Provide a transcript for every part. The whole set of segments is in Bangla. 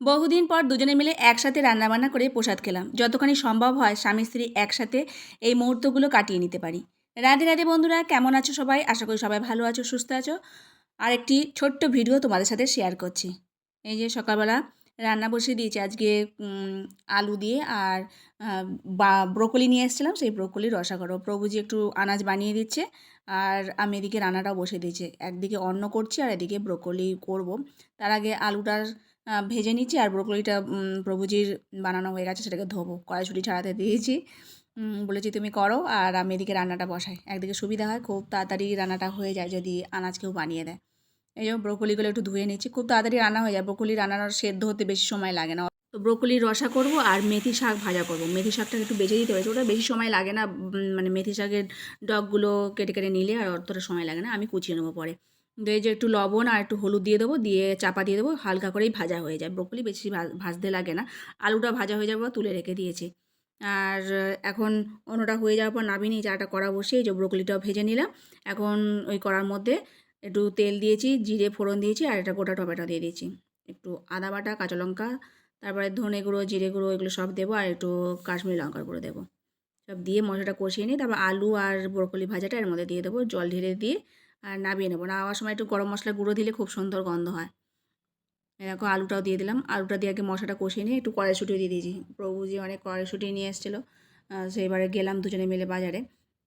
বহুদিন পর দুজনে মিলে একসাথে রান্নাবান্না করে প্রসাদ খেলাম। যতখানি সম্ভব হয় স্বামী স্ত্রী একসাথে এই মুহূর্তগুলো কাটিয়ে নিতে পারি। রাধে রাধে বন্ধুরা, কেমন আছো সবাই? আশা করি সবাই ভালো আছো, সুস্থ আছো। আর একটি ছোট্ট ভিডিও তোমাদের সাথে শেয়ার করছি। এই যে সকালবেলা রান্না বসিয়ে দিয়েছি। আজকে আলু দিয়ে আর বা, ব্রোকলি নিয়ে এসেছিলাম। সেই ব্রোকলি রসা করো প্রভুজি একটু আনাজ বানিয়ে দিচ্ছে আর আমি এদিকে রান্নাটাও বসে দিয়েছি। একদিকে অন্ন করছি আর এদিকে ব্রোকলি করব। তার আগে আলুটার ভেজে নিচ্ছি আর ব্রোকলিটা প্রভুজির বানানো হয়ে গেছে সেটাকে ধোবো। কড়াইশুটি ছাড়াতে দিয়েছি। বলেছি তুমি করো আর আমি এদিকে রান্নাটা বসাই। একদিকে সুবিধা হয়, খুব তাড়াতাড়ি রান্নাটা হয়ে যায় যদি আনাজ কেউ বানিয়ে দেয়। এই যে ব্রোকলিগুলো একটু ধুয়ে নিচ্ছি। খুব তাড়াতাড়ি রান্না হয়ে যায়। ব্রোকলি রান্নার সেদ্ধ হতে বেশি সময় লাগে না। তো ব্রোকলির রসা করব আর মেথি শাক ভাজা করব। মেথি শাকটাকে একটু বেঁচে দিতে হয়েছে ওটা বেশি সময় লাগে না। মানে মেথি শাকের ডগগুলো কেটে কেটে নিলে আর অতটা সময় লাগে না। আমি কুচিয়ে নেব পরে। এই যে একটু লবণ আর একটু হলুদ দিয়ে দেবো। দিয়ে চাপা দিয়ে দেবো। হালকা করেই ভাজা হয়ে যায়। ব্রোকলি বেশি ভাজতে লাগে না। আলুটা ভাজা হয়ে পর তুলে রেখে দিয়েছি। আর এখন অন্যটা হয়ে যাওয়ার পর নাবিনি চাটা কড়া বসিয়ে যে ব্রোকলিটাও ভেজে নিলাম। এখন ওই কড়ার মধ্যে একটু তেল দিয়েছি, জিরে ফোড়ন দিয়েছি আর একটা গোটা টমেটো দিয়ে দিয়েছি। একটু আদা বাটা, কাঁচা লঙ্কা, তারপরে ধনে গুঁড়ো, জিরে গুঁড়ো এগুলো সব দেবো আর একটু কাশ্মীরি লঙ্কার গুঁড়ো দেবো। সব দিয়ে মশলাটা কষিয়ে নিই তারপর আলু আর ব্রোকলি ভাজাটা এর মধ্যে দিয়ে দেবো, জল ঢেলে দিয়ে আর নামিয়ে নেব। নামার সময় একটু গরম মশলা গুঁড়ো দিলে খুব সুন্দর গন্ধ হয়। এরকম আলুটাও দিয়ে দিলাম। আলুটা দিয়ে আগে মশলাটা কষিয়ে নিয়ে একটু কড়াইশুঁটিও দিয়ে দিয়েছি। প্রভুজি অনেক কড়াইশুঁটি নিয়ে এসেছিল। সেইবারে গেলাম দুজনে মিলে বাজারে।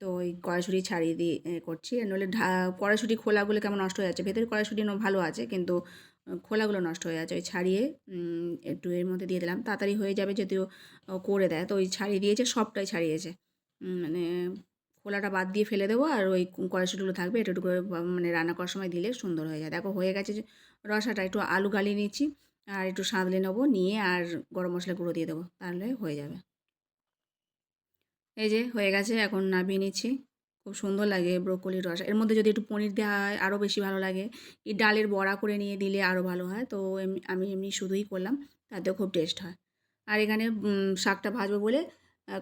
তো ওই কড়াইশুঁটি ছাড়িয়ে দিয়ে করছি। নইলে ঢা, কড়াইশুঁটি খোলাগুলো কেমন নষ্ট হয়ে যাচ্ছে? ভেতরে কড়াইশুঁটি ন- ভালো আছে, কিন্তু খোলাগুলো নষ্ট হয়ে যাচ্ছে। ওই ছাড়িয়ে একটু এর মধ্যে দিয়ে দিলাম। তাড়াতাড়ি হয়ে যাবে যদিও করে দেয়, তো ওই ছাড়িয়ে দিয়েছে, সবটাই ছাড়িয়েছে। মানে খোলাটা বাদ দিয়ে ফেলে দেবো, আর ওই কড়াইশুঁটিগুলো থাকবে, একটু করে মানে রান্না করার সময় দিলে সুন্দর হয়ে যায়। দেখো, হয়ে গেছে রসাটা একটু আলু গালিয়ে নিচ্ছি, আর একটু সাঁতলে নেব, নিয়ে আর গরম মশলা গুঁড়ো দিয়ে দেবো, তাহলে হয়ে যাবে। এই যে হয়ে গেছে, এখন নামিয়ে নিচ্ছি। খুব সুন্দর লাগে ব্রোকলির রস। এর মধ্যে যদি একটু পনির দেওয়া হয় আরও বেশি ভালো লাগে। এই ডালের বড়া করে নিয়ে দিলে আরও ভালো হয়। তো আমি এমনি শুধুই করলাম, তাতেও খুব টেস্ট হয়। আর এখানে শাকটা ভাজবো বলে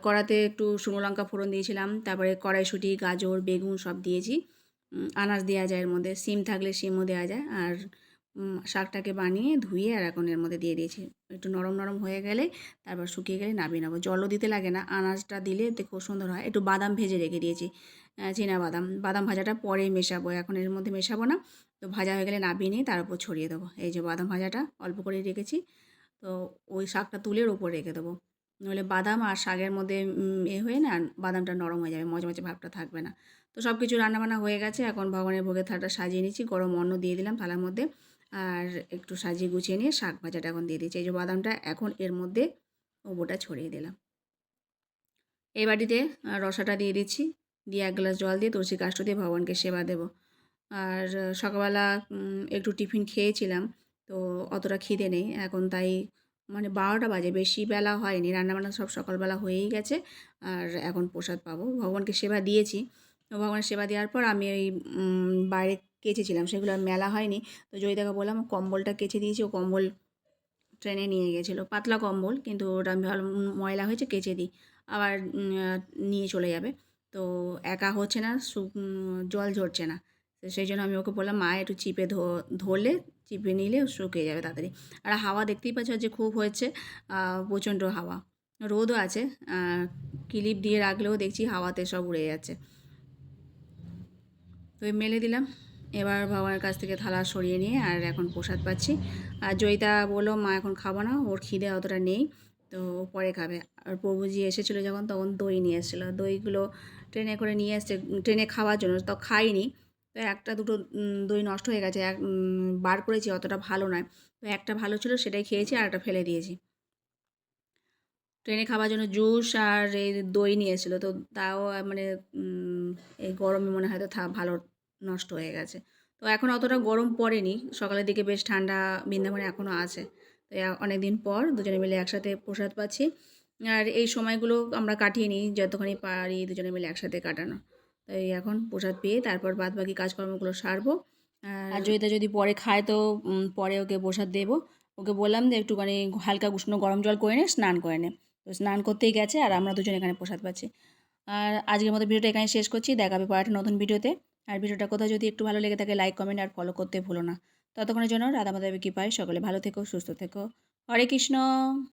কড়াতে একটু শুকনো লঙ্কা ফোড়ন দিয়েছিলাম, তারপরে কড়াইশুঁটি, গাজর, বেগুন সব দিয়েছি। আনাজ দেওয়া যায় এর মধ্যে, সিম থাকলে সিমও দেওয়া যায়। আর শাকটাকে বানিয়ে ধুয়ে আর এখন এর মধ্যে দিয়ে দিয়েছি। একটু নরম নরম হয়ে গেলে তারপর শুকিয়ে গেলে নামিয়ে নেব। জলও দিতে লাগে না, আনাজটা দিলে খুব সুন্দর হয়। একটু বাদাম ভেজে রেখে দিয়েছি চীনা বাদাম। বাদাম ভাজাটা পরে মেশাবো, এখন এর মধ্যে মেশাবো না। তো ভাজা হয়ে গেলে নামিয়ে নিয়ে তার উপর ছড়িয়ে দেবো। এই যে বাদাম ভাজাটা অল্প করে রেখেছি, তো ওই শাকটা তুলের ওপর রেখে দেবো। নইলে বাদাম আর শাকের মধ্যে এ হয়ে না বাদামটা নরম হয়ে যাবে, মজা ভাবটা থাকবে না। তো সব কিছু রান্নাবান্না হয়ে গেছে, এখন ভগবানের ভোগের থালাটা সাজিয়ে নিচ্ছি। গরম অন্ন দিয়ে দিলাম থালার মধ্যে। আর একটু সাজিয়ে গুছিয়ে নিয়ে শাক ভাজাটা এখন দিয়ে দিচ্ছি। এই যে বাদামটা এখন এর মধ্যে ওপরটা ছড়িয়ে দিলাম। এই বাটিতে রসাটা দিয়ে দিচ্ছি। দিয়ে এক গ্লাস জল দিয়ে তুলসী কাষ্ট দিয়ে ভগবানকে সেবা দেবো। আর সকালবেলা একটু টিফিন খেয়েছিলাম, তো অতটা খিদে নেই। এখন তাই মানে বারোটা বাজে, বেশি বেলা হয়নি। রান্নাবান্না সব সকালবেলা হয়েই গেছে। আর এখন প্রসাদ পাবো। ভগবানকে সেবা দিয়েছি। ভগবানের সেবা দেওয়ার পর আমি ওই বাইরে কেচেছিলাম সেগুলো আর মেলা হয়নি। তো জয়িতাকে বললাম কম্বলটা কেচে দিয়েছি ও কম্বল ট্রেনে নিয়ে গেছিল। পাতলা কম্বল কিন্তু ওটা আমি ময়লা হয়েছে কেচে দিই। আবার নিয়ে চলে যাবে। তো একা হচ্ছে না জল ঝরছে না। তো সেই জন্য আমি ওকে বললাম মা একটু চিপে ধরলে চিপে নিলে শুকিয়ে যাবে তাড়াতাড়ি। আর হাওয়া দেখতেই পাচ্ছ যে খুব আহ, প্রচণ্ড হাওয়া। রোদও আছে ক্লিপ দিয়ে রাখলেও দেখছি হাওয়াতে সব উড়ে যাচ্ছে। তো মেলে দিলাম। এবার বাবার কাছ থেকে থালা সরিয়ে নিয়ে আর এখন প্রসাদ পাচ্ছি। আর জয়িতা বলল, মা, এখন খাব না, ওর খিদে অতটা নেই, তো পরে খাবে। আর প্রভুজি এসেছিল যখন, তখন দই নিয়ে এসেছিল। দইগুলো ট্রেনে করে নিয়ে এসছে, ট্রেনে খাওয়ার জন্য, তো খাইনি। তো একটা দুটো দই নষ্ট হয়ে গেছে, এক বার করেছি, অতটা ভালো নয়। তো একটা ভালো ছিল, সেটাই খেয়েছি আর একটা ফেলে দিয়েছি। ট্রেনে খাওয়ার জন্য জুস আর এই দই নিয়ে এসেছিল, তো তাও মানে এই গরমে মনে হয় তো থা- ভালো নষ্ট হয়ে গেছে। তো এখন অতটা গরম পড়েনি। সকালের দিকে বেশ ঠান্ডা বৃন্দাবনে এখনও আছে। তো অনেক দিন পর দুজনে মিলে একসাথে প্রসাদ পাচ্ছি। আর এই সময়গুলো আমরা কাটিয়ে নিই, যতখানি পারি দুজনে মিলে একসাথে কাটানো। তাই এখন প্রসাদ পেয়ে তারপর বাদ বাকি কাজকর্মগুলো সারবো। আর জয়িতা যদি পরে খায় তো পরে ওকে প্রসাদ দেবো। ওকে বললাম যে একটুখানি হালকা উষ্ণ গরম জল করে নে, স্নান করে নে। তো স্নান করতেই গেছে আর আমরা দুজন এখানে প্রসাদ পাচ্ছি। আর আজকের মতো ভিডিওটা এখানে শেষ করছি। দেখাবে পরে একটা নতুন ভিডিওতে। আর ভিডিওটা কোথাও যদি একটু ভালো লেগে থাকে লাইক কমেন্ট আর ফলো করতে ভুলো না। ততক্ষণের জন্য রাধা কৃপায় সকলে ভালো থেকো, সুস্থ থেকো। হরে কৃষ্ণ।